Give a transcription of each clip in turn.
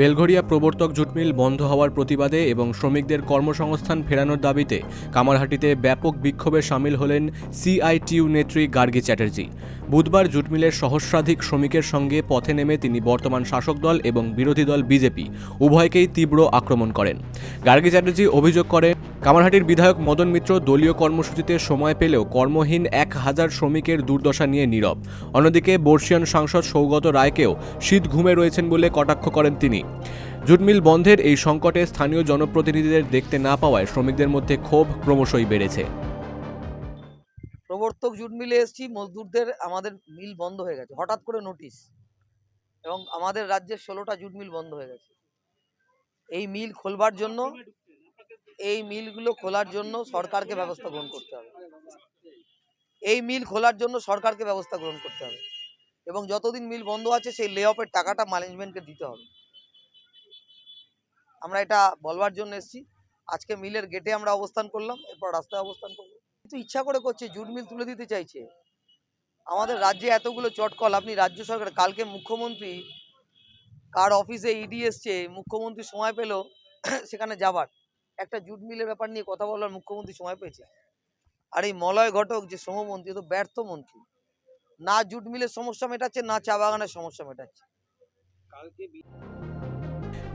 বেলঘরিয়া প্রবর্তক জুটমিল বন্ধ হওয়ার প্রতিবাদে এবং শ্রমিকদের কর্মসংস্থান ফেরানোর দাবিতে কামারহাটিতে ব্যাপক বিক্ষোভে সামিল হলেন সিআইটিউ নেত্রী গার্গী চ্যাটার্জি। বুধবার জুটমিলের সহস্রাধিক শ্রমিকের সঙ্গে পথে নেমে তিনি বর্তমান শাসক দল এবং বিরোধী দল বিজেপি উভয়কেই তীব্র আক্রমণ করেন। গার্গী চ্যাটার্জি অভিযোগ করেন কামারহাটির বিধায়ক মদন মিত্র দলীয় কর্মসূচিতে সময় পেলেও কর্মহীন এক হাজার শ্রমিকের দুর্দশা নিয়ে নীরব। অন্যদিকে বর্ষিয়ান সাংসদ সৌগত রায়কেও শীত ঘুমে রয়েছেন বলে কটাক্ষ করেন তিনি। জুটমিল বন্ধের এই সংকটে স্থানীয় জনপ্রতিনিধিদের দেখতে না পাওয়ায় শ্রমিকদের মধ্যে ক্ষোভ ক্রমশই বেড়েছে। প্রবর্তক জুট মিলে এসেছি, মজদুরদের আমাদের মিল বন্ধ হয়ে গেছে। হঠাৎ করে নোটিশ এবং আমাদের রাজ্যের ষোলোটা জুট মিল বন্ধ হয়ে গেছে। এই মিল খোলবার জন্য, এই মিলগুলো খোলার জন্য সরকারকে ব্যবস্থা গ্রহণ করতে হবে। এই মিল খোলার জন্য সরকারকে ব্যবস্থা গ্রহণ করতে হবে। এবং যতদিন মিল বন্ধ আছে, সেই লে অফের টাকাটা ম্যানেজমেন্টকে দিতে হবে। আমরা এটা বলবার জন্য এসেছি। আজকে মিলের গেটে আমরা অবস্থান করলাম, এরপর রাস্তায় অবস্থান করব। কিন্তু ইচ্ছা করে করছে, জুট মিল তুলে দিতে চাইছে। আমাদের রাজ্যে এতগুলো চটকল আপনি রাজ্য সরকার, কালকে মুখ্যমন্ত্রী কার অফিসে ইডি এসছে, মুখ্যমন্ত্রী সময় পেল, সেখানে যাবার। একটা জুট মিলের ব্যাপার নিয়ে কথা বলার মুখ্যমন্ত্রী সময় পেয়েছে। আর এই মলয় ঘটক যে শ্রমমন্ত্রী তো ব্যর্থ মন্ত্রী। না জুট মিলের সমস্যা মেটাচ্ছে, না চা বাগানের সমস্যা মেটাচ্ছে।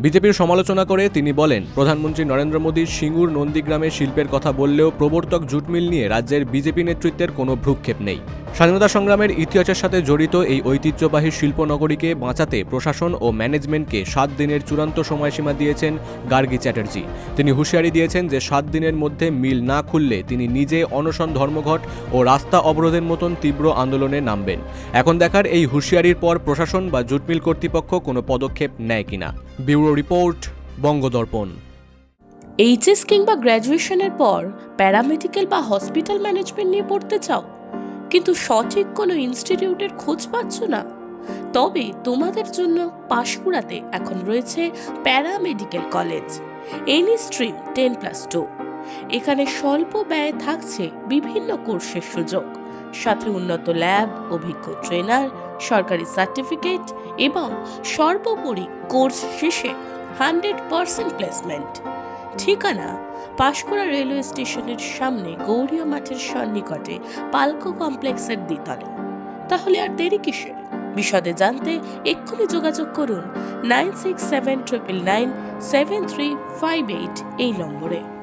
বিজেপির সমালোচনা করে তিনি বলেন, প্রধানমন্ত্রী নরেন্দ্র মোদী সিঙ্গুর নন্দীগ্রামে শিল্পের কথা বললেও প্রবর্তক জুটমিল নিয়ে রাজ্যের বিজেপি নেতৃত্বের কোনো ভ্রুক্ষেপ নেই। স্বাধীনতা সংগ্রামের ইতিহাসের সাথে জড়িত এই ঐতিহ্যবাহী শিল্পনগরীকে বাঁচাতে প্রশাসন ও ম্যানেজমেন্টকে সাত দিনের চূড়ান্ত সময়সীমা দিয়েছেন গার্গী চ্যাটার্জি। তিনি হুঁশিয়ারি দিয়েছেন যে সাত দিনের মধ্যে মিল না খুললে তিনি নিজে অনশন ধর্মঘট ও রাস্তা অবরোধের মতন তীব্র আন্দোলনে নামবেন। এখন দেখার এই হুঁশিয়ারির পর প্রশাসন বা জুটমিল কর্তৃপক্ষ কোনো পদক্ষেপ নেয় কিনা? Bureau report, Bangadarpan. এইচএস কিংবা গ্র্যাজুয়েশনের পর প্যারামেডিক্যাল বা হসপিটাল ম্যানেজমেন্ট নিয়ে পড়তে চাও, কিন্তু সঠিক কোনো ইনস্টিটিউটের খোঁজ পাচ্ছ না, তবে তোমাদের জন্য পাশকুড়াতে এখন রয়েছে paramedical college, any stream ten plus two. এখানে স্বল্প ব্যয়ে থাকছে বিভিন্ন কোর্সের সুযোগ, সাথে উন্নত ল্যাব, অভিজ্ঞ ট্রেনার সরকারি সার্টিফিকেট এবং সর্বোপরি কোর্স শেষে হান্ড্রেড পার্সেন্ট প্লেসমেন্ট। ঠিকানা পাশকুড়া রেলওয়ে স্টেশনের সামনে গৌরীয় মাঠের সন্নিকটে পালকো কমপ্লেক্সের দ্বিতলে। তাহলে আর দেরি কিসের? বিশদে জানতে এক্ষুনি যোগাযোগ করুন nine six seven triple nine seven three five eight এই নম্বরে।